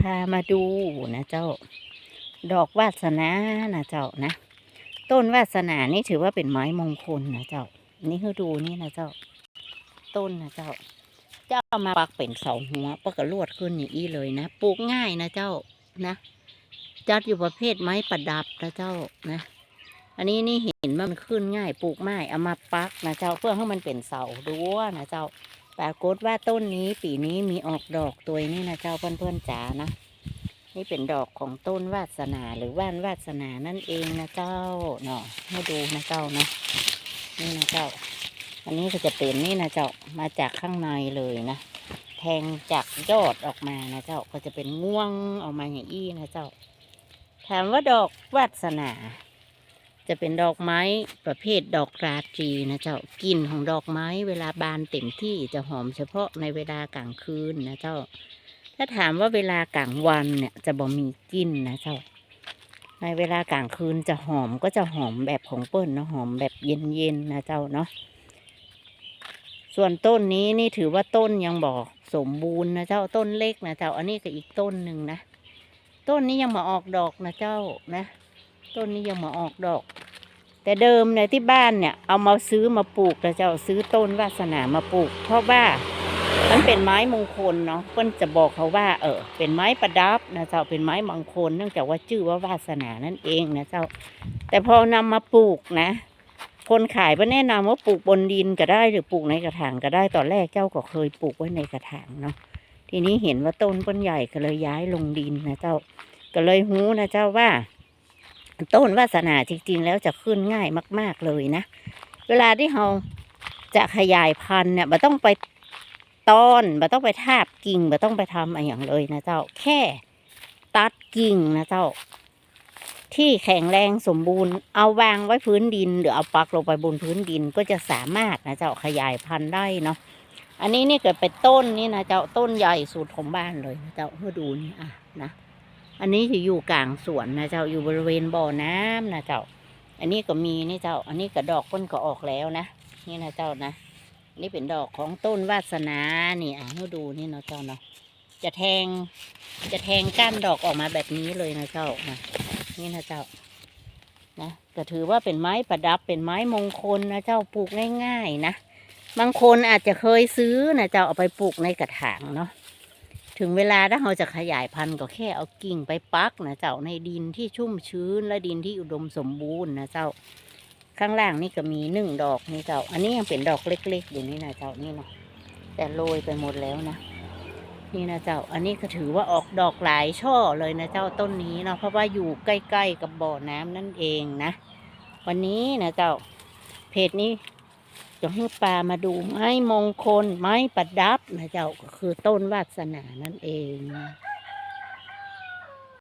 พามาดูนะเจ้า ดอกวาสนานะเจ้านะ ต้นวาสนานี่ถือว่าเป็นไม้มงคลนะเจ้า นี่คือดูนี่นะเจ้า ต้นนะเจ้า เจ้าเอามาปักเป็นเสาหัวปกกระลวดขึ้นอย่างนี้เลยนะปลูกง่ายนะเจ้านะจัดอยู่ประเภทไม้ประดับนะเจ้านะ อันนี้นี่เห็นว่ามันขึ้นง่ายปลูกง่ายเอามาปักนะเจ้าเพื่อให้มันเป็นเสารั้วนะเจ้า ปรากฏว่าต้นนี้ปีนี้มีออกดอกตัวนี้นะเจ้าเพื่อนๆจ๋านะนี่เป็นดอกของต้นวาสนาหรือว่านวาสนานั่นเองนะเจ้าเนาะให้ดูนะเจ้านะนี่นะเจ้า อันนี้ก็จะเป็นนี่นะเจ้ามาจากข้างในเลยนะแทงจากยอดออกมานะเจ้าก็จะเป็นง่วงออกมาอย่างอี้นะเจ้า ถามว่าดอกวาสนา จะเป็นดอกไม้ประเภทดอกราตรีนะเจ้ากลิ่นของดอกไม้เวลาบานเต็มที่จะหอมเฉพาะในเวลากลางคืนนะเจ้า ถ้าถามว่าเวลากลางวันเนี่ยจะบ่มีกลิ่นนะเจ้า ในเวลากลางคืนจะหอมก็จะหอมแบบของเปิ้ลเนาะหอมแบบเย็นๆนะเจ้าเนาะ ส่วนต้นนี้นี่ถือว่าต้นยังบอกสมบูรณ์นะเจ้าต้นเล็กนะเจ้าอันนี้ก็อีกต้นหนึ่งนะ ต้นนี้ยังมาออกดอกนะเจ้านะต้นนี้ยังมาออกดอก แต่เดิมเนี่ยที่บ้านเนี่ยเอามาซื้อมาปลูกนะเจ้าซื้อต้นวาสนามาปลูก เพราะว่ามันเป็นไม้มงคลเนาะเพิ่นจะบอกเขาว่า เออ เป็นไม้ประดับนะเจ้าเป็นไม้มงคลเนื่องจากว่าชื่อว่าวาสนานั่นเองนะเจ้า แต่พอนำมาปลูกนะ คนขายก็แนะนำว่าปลูกบนดินก็ได้หรือปลูกในกระถางก็ได้ตอนแรกเจ้าก็เคยปลูกไว้ในกระถางเนาะทีนี้เห็นว่าต้นต้นใหญ่ก็เลยย้ายลงดินนะเจ้า ก็เลยหูนะเจ้าว่า ต้นวาสนาจริง ๆ แล้วจะขึ้นง่ายมาก ๆเลยนะ เวลาที่เราจะขยายพันธุ์เนี่ยมันต้องไปต้อนมันต้องไปทาบกิ่งมันต้องไปทำอะไรอย่างเลยนะเจ้า แค่ตัดกิ่งนะเจ้า ที่แข็งแรงสมบูรณ์ เอาวางไว้พื้นดิน หรือเอาปักลงไปบนพื้นดินก็จะสามารถนะเจ้าขยายพันธุ์ได้เนาะอันนี้นี่เกิดเป็นต้นนี่นะเจ้าต้นใหญ่สุดของบ้านเลยนะเจ้าเพื่อดูนี่อะนะ อันนี้จะอยู่กลางสวนนะเจ้าอยู่บริเวณบ่อน้ำนะเจ้า อันนี้ก็มีนี่เจ้า อันนี้ก็ดอกเพิ่นก็ออกแล้วนะนี่นะเจ้านะนี่เป็นดอกของต้นวาสนานี่อะให้ดูนี่นะเจ้าเนาะจะแทง จะแทงก้านดอกออกมาแบบนี้เลยนะเจ้านะนี่นะเจ้านะก็ถือว่าเป็นไม้ประดับเป็นไม้มงคลนะเจ้าปลูกง่ายๆนะบางคนอาจจะเคยซื้อนะเจ้าเอาไปปลูกในกระถางเนาะ ถึงเวลาถ้าเราจะขยายพันธุ์ก็แค่เอากิ่งไปปักนะเจ้าในดินที่ชุ่มชื้นและดินที่อุดมสมบูรณ์นะเจ้า ข้างล่างนี่ก็มีหนึ่งดอกนี่เจ้า อันนี้ยังเป็นดอกเล็กๆอยู่นี่นะเจ้านี่เนาะแต่โรยไปหมดแล้วนะนี่นะเจ้า อันนี้ก็ถือว่าออกดอกหลายช่อเลยนะเจ้าต้นนี้เนาะเพราะว่าอยู่ใกล้ๆกับบ่อน้ำนั่นเองนะ วันนี้นะเจ้าเพจนี้ จะให้ปลามาดูไม้มงคล ไม้ประดับนะเจ้าก็คือต้นวาสนานั่นเอง